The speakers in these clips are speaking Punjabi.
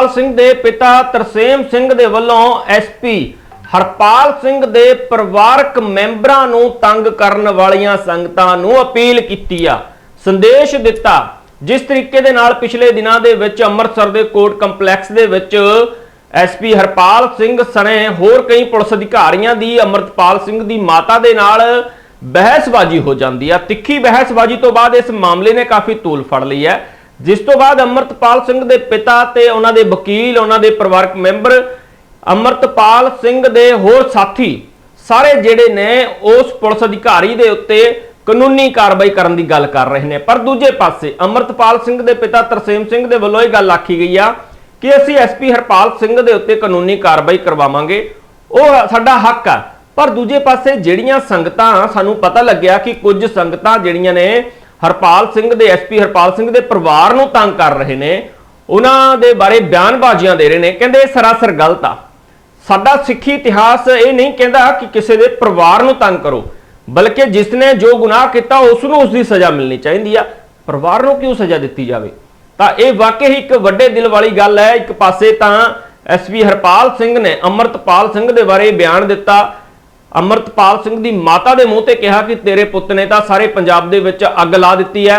ਅਮਰਤਪਾਲ ਸਿੰਘ ਦੇ ਪਿਤਾ ਤਰਸੇਮ ਸਿੰਘ ਦੇ ਵੱਲੋਂ ਐਸਪੀ ਹਰਪਾਲ ਸਿੰਘ ਦੇ ਪਰਿਵਾਰਕ ਮੈਂਬਰਾਂ ਨੂੰ ਤੰਗ ਕਰਨ ਵਾਲੀਆਂ ਸੰਗਤਾਂ ਨੂੰ ਅਪੀਲ ਕੀਤੀ ਆ। ਸੰਦੇਸ਼ ਦਿੱਤਾ। ਜਿਸ ਤਰੀਕੇ ਦੇ ਨਾਲ ਪਿਛਲੇ ਦਿਨਾਂ ਦੇ ਵਿੱਚ ਅੰਮ੍ਰਿਤਸਰ ਦੇ ਕੋਰਟ ਕੰਪਲੈਕਸ ਦੇ ਵਿੱਚ ਐਸਪੀ ਹਰਪਾਲ ਸਿੰਘ ਸਣੇ ਹੋਰ ਕਈ ਪੁਲਿਸ ਅਧਿਕਾਰੀਆਂ ਦੀ ਅਮਰਤਪਾਲ ਸਿੰਘ ਦੀ ਮਾਤਾ ਦੇ ਨਾਲ ਬਹਿਸਬਾਜ਼ੀ ਹੋ ਜਾਂਦੀ ਆ। ਤਿੱਖੀ ਬਹਿਸਬਾਜ਼ੀ ਤੋਂ ਬਾਅਦ ਇਸ ਮਾਮਲੇ ਨੇ ਕਾਫੀ ਤੂਲ ਫੜ ਲਈ ਹੈ। ਜਿਸ ਤੋਂ ਬਾਅਦ ਅਮਰਤਪਾਲ ਸਿੰਘ ਦੇ ਪਿਤਾ ਤੇ ਉਹਨਾਂ ਦੇ ਵਕੀਲ, ਉਹਨਾਂ ਦੇ ਪਰਿਵਾਰਕ ਮੈਂਬਰ ਅਮਰਤਪਾਲ ਸਿੰਘ ਦੇ ਹੋਰ ਸਾਥੀ ਸਾਰੇ ਜਿਹੜੇ ਨੇ ਉਸ ਪੁਲਿਸ ਅਧਿਕਾਰੀ ਦੇ ਉੱਤੇ ਕਾਨੂੰਨੀ ਕਾਰਵਾਈ ਕਰਨ ਦੀ ਗੱਲ ਕਰ ਰਹੇ ਨੇ। ਪਰ ਦੂਜੇ ਪਾਸੇ ਅਮਰਤਪਾਲ ਸਿੰਘ ਦੇ ਪਿਤਾ ਤਰਸੇਮ ਸਿੰਘ ਦੇ ਵੱਲੋਂ ਇਹ ਗੱਲ ਆਖੀ ਗਈ ਆ ਕਿ ਅਸੀਂ ਐਸਪੀ ਹਰਪਾਲ ਸਿੰਘ ਦੇ ਉੱਤੇ ਕਾਨੂੰਨੀ ਕਾਰਵਾਈ ਕਰਵਾਵਾਂਗੇ। ਉਹ ਸਾਡਾ ਹੱਕ ਆ। ਪਰ ਦੂਜੇ ਪਾਸੇ ਜਿਹੜੀਆਂ ਸੰਗਤਾਂ, ਸਾਨੂੰ ਪਤਾ ਲੱਗਿਆ ਕਿ ਕੁਝ ਸੰਗਤਾਂ ਜਿਹੜੀਆਂ ਨੇ ਹਰਪਾਲ ਸਿੰਘ ਦੇ ਐਸਪੀ ਹਰਪਾਲ ਸਿੰਘ ਦੇ ਪਰਿਵਾਰ ਨੂੰ ਤੰਗ ਕਰ ਰਹੇ ਨੇ। ਉਹਨਾਂ ਦੇ ਬਾਰੇ ਬਿਆਨਬਾਜ਼ੀਆਂ ਦੇ ਰਹੇ ਨੇ। ਕਹਿੰਦੇ ਇਹ ਸਰਾਸਰ ਗਲਤ ਆ। ਸਾਡਾ ਸਿੱਖੀ ਇਤਿਹਾਸ ਇਹ ਨਹੀਂ ਕਹਿੰਦਾ ਕਿ ਕਿਸੇ ਦੇ ਪਰਿਵਾਰ ਨੂੰ ਤੰਗ ਕਰੋ। ਬਲਕਿ ਜਿਸ ਨੇ ਜੋ ਗੁਨਾਹ ਕੀਤਾ, ਉਸ ਨੂੰ ਉਸ ਦੀ ਸਜ਼ਾ ਮਿਲਣੀ ਚਾਹੀਦੀ ਆ। ਪਰਿਵਾਰ ਨੂੰ ਕਿਉਂ ਸਜ਼ਾ ਦਿੱਤੀ ਜਾਵੇ? ਤਾਂ ਇਹ ਵਾਕਈ ਹੀ ਇੱਕ ਵੱਡੇ ਦਿਲ ਵਾਲੀ ਗੱਲ ਹੈ। ਇੱਕ ਪਾਸੇ ਤਾਂ ਐਸਪੀ ਹਰਪਾਲ ਸਿੰਘ ਨੇ, ਅਮਰਤਪਾਲ ਸਿੰਘ ਦੇ ਬਾਰੇ ਬਿਆਨ ਦਿੱਤਾ। ਅਮਰਤਪਾਲ ਸਿੰਘ ਦੀ ਮਾਤਾ ਦੇ ਮੂੰਹ ਤੇ ਕਿਹਾ ਕਿ ਤੇਰੇ ਪੁੱਤ ਨੇ ਤਾਂ ਸਾਰੇ ਪੰਜਾਬ ਦੇ ਵਿੱਚ ਅੱਗ ਲਾ ਦਿੱਤੀ ਹੈ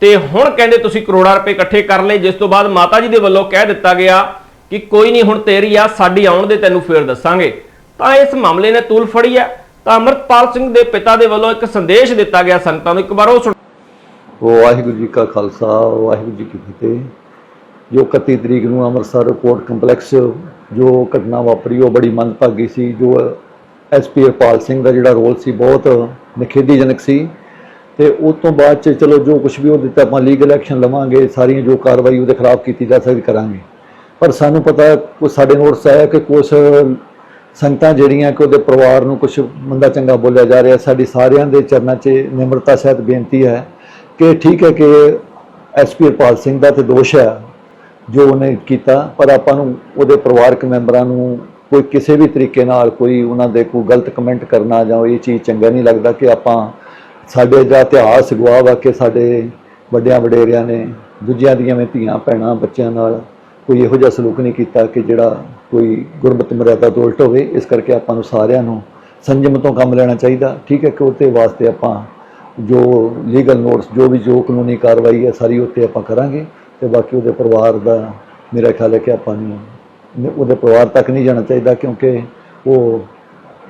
ਤੇ ਹੁਣ ਕਹਿੰਦੇ ਤੁਸੀਂ ਕਰੋੜਾਂ ਰੁਪਏ ਇਕੱਠੇ ਕਰ ਲਏ ਜਿਸ ਤੋਂ ਬਾਅਦ ਮਾਤਾ ਜੀ ਦੇ ਵੱਲੋਂ ਕਹਿ ਦਿੱਤਾ ਗਿਆ ਕਿ ਕੋਈ ਨਹੀਂ ਹੁਣ ਤੇਰੀ ਆ, ਸਾਡੀ ਆਉਣ ਦੇ ਤੈਨੂੰ ਫੇਰ ਦੱਸਾਂਗੇ। ਤਾਂ ਇਸ ਮਾਮਲੇ ਨੇ ਤੂਲ ਫੜੀ ਹੈ। ਤਾਂ ਅਮਰਤਪਾਲ ਸਿੰਘ ਦੇ ਪਿਤਾ ਦੇ ਵੱਲੋਂ ਇੱਕ ਸੰਦੇਸ਼ ਦਿੱਤਾ ਗਿਆ ਸੰਗਤਾਂ ਨੂੰ। ਇੱਕ ਵਾਰ ਉਹ ਸੁਣ ਵਾਹਿਗੁਰੂ ਜੀ ਕਾ ਖਾਲਸਾ, ਵਾਹਿਗੁਰੂ ਜੀ ਕੀ ਫਤਿਹ। ਜੋ 31 ਤਰੀਕ ਨੂੰ ਅੰਮ੍ਰਿਤਸਰ ਕੋਰਟ ਕੰਪਲੈਕਸ ਜੋ ਘਟਨਾ ਵਾਪਰੀ, ਉਹ ਬੜੀ ਮੰਦਭਾਗੀ ਸੀ। ਜੋ ਐਸਪੀ ਹਰਪਾਲ ਸਿੰਘ ਦਾ ਜਿਹੜਾ ਰੋਲ ਸੀ ਬਹੁਤ ਨਿਖੇਧੀਜਨਕ ਸੀ। ਤੇ ਉਸ ਤੋਂ ਬਾਅਦ ਚ ਚਲੋ ਜੋ ਕੁਝ ਵੀ ਉਹ ਦਿੱਤਾ, ਆਪਾਂ ਲੀਗਲ ਐਕਸ਼ਨ ਲਵਾਂਗੇ, ਸਾਰੀਆਂ ਜੋ ਕਾਰਵਾਈ ਉਹਦੇ ਖਿਲਾਫ ਕੀਤੀ ਜਾ ਸਕਦੀ ਕਰਾਂਗੇ। ਪਰ ਸਾਨੂੰ ਪਤਾ ਕੁਝ ਸਾਡੇ ਨੋਟਸ ਆਇਆ ਕਿ ਕੁਝ ਸੰਗਤਾਂ ਜਿਹੜੀਆਂ ਕਿ ਉਹਦੇ ਪਰਿਵਾਰ ਨੂੰ ਕੁਝ ਮੰਦਾ ਚੰਗਾ ਬੋਲਿਆ ਜਾ ਰਿਹਾ, ਸਾਡੀ ਸਾਰਿਆਂ ਦੇ ਚਰਨਾਂ 'ਚ ਨਿਮਰਤਾ ਸਹਿਤ ਬੇਨਤੀ ਹੈ ਕਿ ਠੀਕ ਹੈ ਕਿ ਐਸਪੀ ਹਰਪਾਲ ਸਿੰਘ ਦਾ ਤੇ ਦੋਸ਼ ਹੈ ਜੋ ਉਹਨੇ ਕੀਤਾ, ਪਰ ਆਪਾਂ ਨੂੰ ਉਹਦੇ ਪਰਿਵਾਰਕ ਮੈਂਬਰਾਂ ਨੂੰ ਕੋਈ ਕਿਸੇ ਵੀ ਤਰੀਕੇ ਨਾਲ ਕੋਈ ਉਹਨਾਂ ਦੇ ਕੋਈ ਗਲਤ ਕਮੈਂਟ ਕਰਨਾ ਜਾਂ ਇਹ ਚੀਜ਼ ਚੰਗਾ ਨਹੀਂ ਲੱਗਦਾ ਕਿ ਆਪਾਂ ਸਾਡੇ ਦਾ ਇਤਿਹਾਸ ਗਵਾਹ ਵਾ ਕਿ ਸਾਡੇ ਵੱਡਿਆਂ ਵਡੇਰਿਆਂ ਨੇ ਦੂਜਿਆਂ ਦੀਆਂ ਵੀ ਧੀਆਂ ਭੈਣਾਂ ਬੱਚਿਆਂ ਨਾਲ ਕੋਈ ਇਹੋ ਜਿਹਾ ਸਲੂਕ ਨਹੀਂ ਕੀਤਾ ਕਿ ਜਿਹੜਾ ਕੋਈ ਗੁਰਮਤ ਮਰਿਆਦਾ ਤੋਂ ਉਲਟ ਹੋਵੇ, ਇਸ ਕਰਕੇ ਆਪਾਂ ਨੂੰ ਸਾਰਿਆਂ ਨੂੰ ਸੰਜਮ ਤੋਂ ਕੰਮ ਲੈਣਾ ਚਾਹੀਦਾ। ਠੀਕ ਹੈ ਕਿ ਉਹਦੇ ਵਾਸਤੇ ਆਪਾਂ ਜੋ ਲੀਗਲ ਨੋਟਸ ਜੋ ਵੀ ਜੋ ਕਾਨੂੰਨੀ ਕਾਰਵਾਈ ਹੈ, ਸਾਰੀ ਉੱਤੇ ਆਪਾਂ ਕਰਾਂਗੇ ਤੇ ਬਾਕੀ ਉਹਦੇ ਪਰਿਵਾਰ ਦਾ ਮੇਰਾ ਖਿਆਲ ਹੈ ਕਿ ਆਪਾਂ ਨੂੰ ਉਹਦੇ ਪਰਿਵਾਰ ਤੱਕ ਨਹੀਂ ਜਾਣਾ ਚਾਹੀਦਾ ਕਿਉਂਕਿ ਉਹ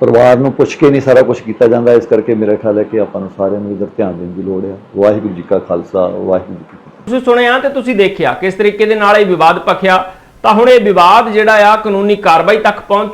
ਪਰਿਵਾਰ ਨੂੰ ਪੁੱਛ ਕੇ ਨਹੀਂ ਸਾਰਾ ਕੁਝ ਕੀਤਾ ਜਾਂਦਾ। ਇਸ ਕਰਕੇ ਮੇਰਾ ਖਿਆਲ ਹੈ ਕਿ ਆਪਾਂ ਨੂੰ ਸਾਰਿਆਂ ਨੂੰ ਇਧਰ ਧਿਆਨ ਦੇਣ ਦੀ ਲੋੜ ਹੈ। ਵਾਹਿਗੁਰੂ ਜੀ ਕਾ ਖਾਲਸਾ, ਵਾਹਿਗੁਰੂ ਜੀ ਕੀ ਫਤਿਹ। ਤੁਸੀਂ ਸੁਣਿਆ ਤੇ ਤੁਸੀਂ ਦੇਖਿਆ ਕਿਸ ਤਰੀਕੇ ਦੇ ਨਾਲ ਇਹ ਵਿਵਾਦ ਭਖਿਆ। ਤਾਂ ਹੁਣ ਇਹ ਵਿਵਾਦ ਜਿਹੜਾ ਆ ਕਾਨੂੰਨੀ ਕਾਰਵਾਈ ਤੱਕ ਪਹੁੰਚ